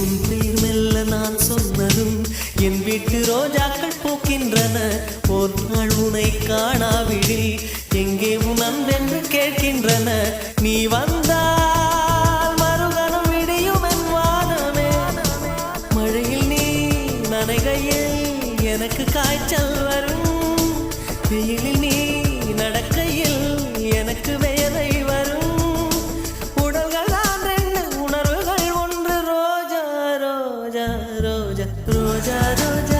உன் மெல்ல நான் சொன்னதும் என் வீட்டு ரோஜாக்கள் பூக்கின்றன. ஒரு நாள் உனை காணாவிடில் எங்கே உன் அன்பென்று கேட்கின்றன. நீ வந்தால் மறுகணம் விடியும் என் வானமே. மழையில் நீ நனைகையில் எனக்கு காய்ச்சல் வரும். வெயிலில் நீ রোজা রোজা